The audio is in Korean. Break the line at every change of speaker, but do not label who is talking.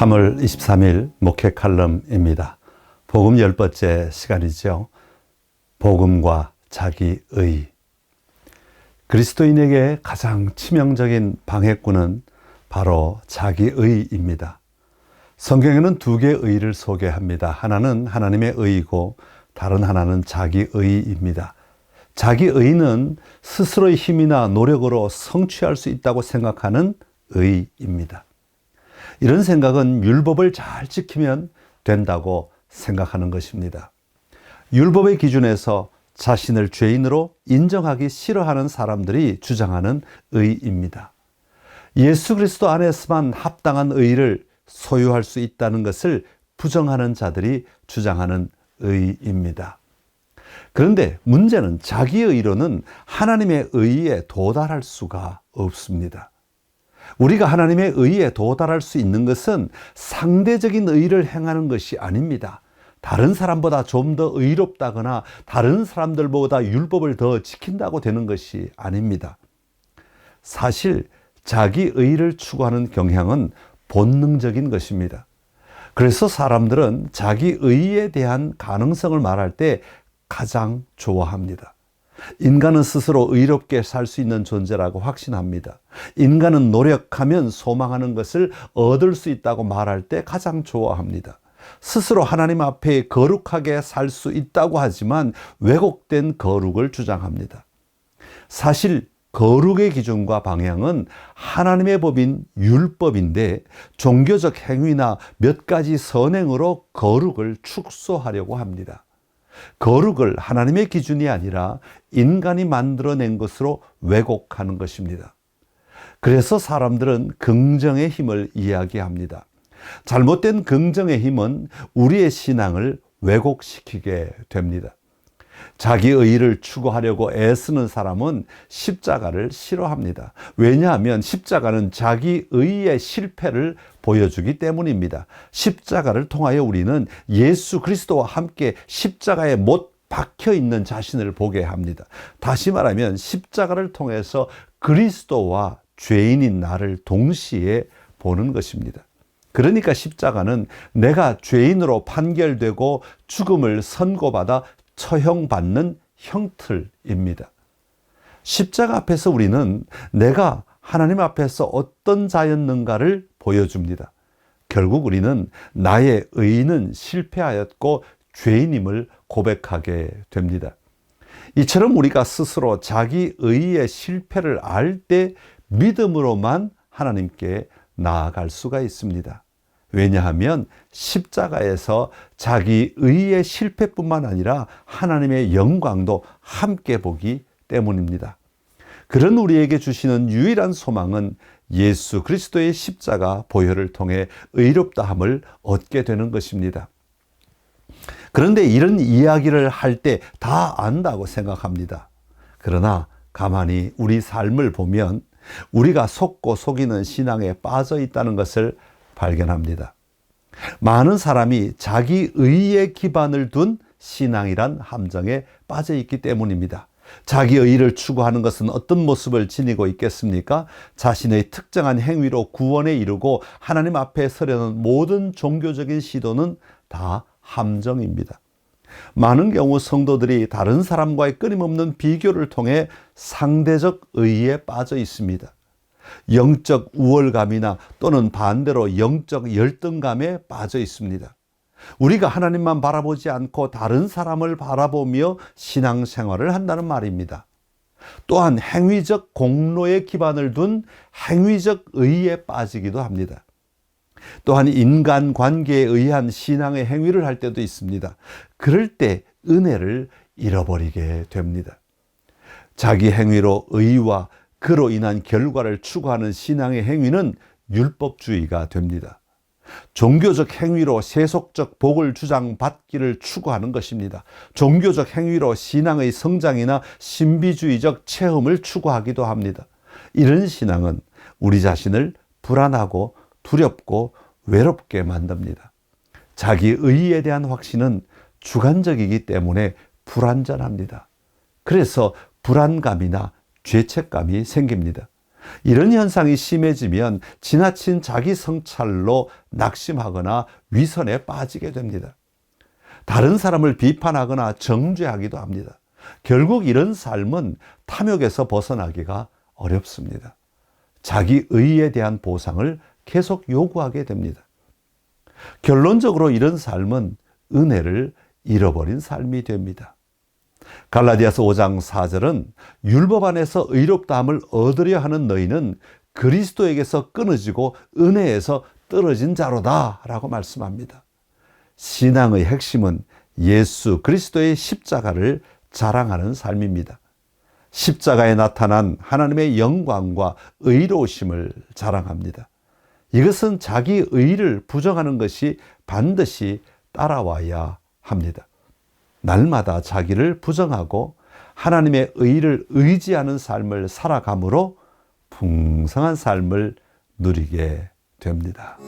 3월 23일 목회 칼럼입니다. 복음 열 번째 시간이죠. 복음과 자기의. 그리스도인에게 가장 치명적인 방해꾼은 바로 자기의입니다. 성경에는 두 개의 의를 소개합니다. 하나는 하나님의 의이고 다른 하나는 자기의입니다. 자기의는 스스로의 힘이나 노력으로 성취할 수 있다고 생각하는 의입니다. 이런 생각은 율법을 잘 지키면 된다고 생각하는 것입니다. 율법의 기준에서 자신을 죄인으로 인정하기 싫어하는 사람들이 주장하는 의입니다. 예수 그리스도 안에서만 합당한 의를 소유할 수 있다는 것을 부정하는 자들이 주장하는 의입니다. 그런데 문제는 자기 의로는 하나님의 의에 도달할 수가 없습니다. 우리가 하나님의 의에 도달할 수 있는 것은 상대적인 의를 행하는 것이 아닙니다. 다른 사람보다 좀 더 의롭다거나 다른 사람들보다 율법을 더 지킨다고 되는 것이 아닙니다. 사실 자기 의를 추구하는 경향은 본능적인 것입니다. 그래서 사람들은 자기 의에 대한 가능성을 말할 때 가장 좋아합니다. 인간은 스스로 의롭게 살 수 있는 존재라고 확신합니다. 인간은 노력하면 소망하는 것을 얻을 수 있다고 말할 때 가장 좋아합니다. 스스로 하나님 앞에 거룩하게 살 수 있다고 하지만 왜곡된 거룩을 주장합니다. 사실 거룩의 기준과 방향은 하나님의 법인 율법인데 종교적 행위나 몇 가지 선행으로 거룩을 축소하려고 합니다. 거룩을 하나님의 기준이 아니라 인간이 만들어낸 것으로 왜곡하는 것입니다. 그래서 사람들은 긍정의 힘을 이야기합니다. 잘못된 긍정의 힘은 우리의 신앙을 왜곡시키게 됩니다. 자기 의를 추구하려고 애쓰는 사람은 십자가를 싫어합니다. 왜냐하면 십자가는 자기 의의 실패를 보여주기 때문입니다. 십자가를 통하여 우리는 예수 그리스도와 함께 십자가에 못 박혀 있는 자신을 보게 합니다. 다시 말하면 십자가를 통해서 그리스도와 죄인인 나를 동시에 보는 것입니다. 그러니까 십자가는 내가 죄인으로 판결되고 죽음을 선고받아 처형받는 형틀입니다. 십자가 앞에서 우리는 내가 하나님 앞에서 어떤 자였는가를 보여줍니다. 결국 우리는 나의 의는 실패하였고 죄인임을 고백하게 됩니다. 이처럼 우리가 스스로 자기 의의 실패를 알 때 믿음으로만 하나님께 나아갈 수가 있습니다. 왜냐하면 십자가에서 자기 의의 실패뿐만 아니라 하나님의 영광도 함께 보기 때문입니다. 그런 우리에게 주시는 유일한 소망은 예수 그리스도의 십자가 보혈을 통해 의롭다함을 얻게 되는 것입니다. 그런데 이런 이야기를 할 때 다 안다고 생각합니다. 그러나 가만히 우리 삶을 보면 우리가 속고 속이는 신앙에 빠져 있다는 것을 발견합니다. 많은 사람이 자기 의에 기반을 둔 신앙이란 함정에 빠져 있기 때문입니다. 자기 의를 추구하는 것은 어떤 모습을 지니고 있겠습니까? 자신의 특정한 행위로 구원에 이르고 하나님 앞에 서려는 모든 종교적인 시도는 다 함정입니다. 많은 경우 성도들이 다른 사람과의 끊임없는 비교를 통해 상대적 의에 빠져 있습니다. 영적 우월감이나 또는 반대로 영적 열등감에 빠져 있습니다. 우리가 하나님만 바라보지 않고 다른 사람을 바라보며 신앙생활을 한다는 말입니다. 또한 행위적 공로에 기반을 둔 행위적 의에 빠지기도 합니다. 또한 인간 관계에 의한 신앙의 행위를 할 때도 있습니다. 그럴 때 은혜를 잃어버리게 됩니다. 자기 행위로 의와 그로 인한 결과를 추구하는 신앙의 행위는 율법주의가 됩니다. 종교적 행위로 세속적 복을 주장받기를 추구하는 것입니다. 종교적 행위로 신앙의 성장이나 신비주의적 체험을 추구하기도 합니다. 이런 신앙은 우리 자신을 불안하고 두렵고 외롭게 만듭니다. 자기 의에 대한 확신은 주관적이기 때문에 불안전합니다. 그래서 불안감이나 죄책감이 생깁니다. 이런 현상이 심해지면 지나친 자기 성찰로 낙심하거나 위선에 빠지게 됩니다. 다른 사람을 비판하거나 정죄하기도 합니다. 결국 이런 삶은 탐욕에서 벗어나기가 어렵습니다. 자기 의에 대한 보상을 계속 요구하게 됩니다. 결론적으로 이런 삶은 은혜를 잃어버린 삶이 됩니다. 갈라디아서 5장 4절은 율법 안에서 의롭다함을 얻으려 하는 너희는 그리스도에게서 끊어지고 은혜에서 떨어진 자로다 라고 말씀합니다. 신앙의 핵심은 예수 그리스도의 십자가를 자랑하는 삶입니다. 십자가에 나타난 하나님의 영광과 의로우심을 자랑합니다. 이것은 자기 의를 부정하는 것이 반드시 따라와야 합니다. 날마다 자기를 부정하고 하나님의 의를 의지하는 삶을 살아감으로 풍성한 삶을 누리게 됩니다.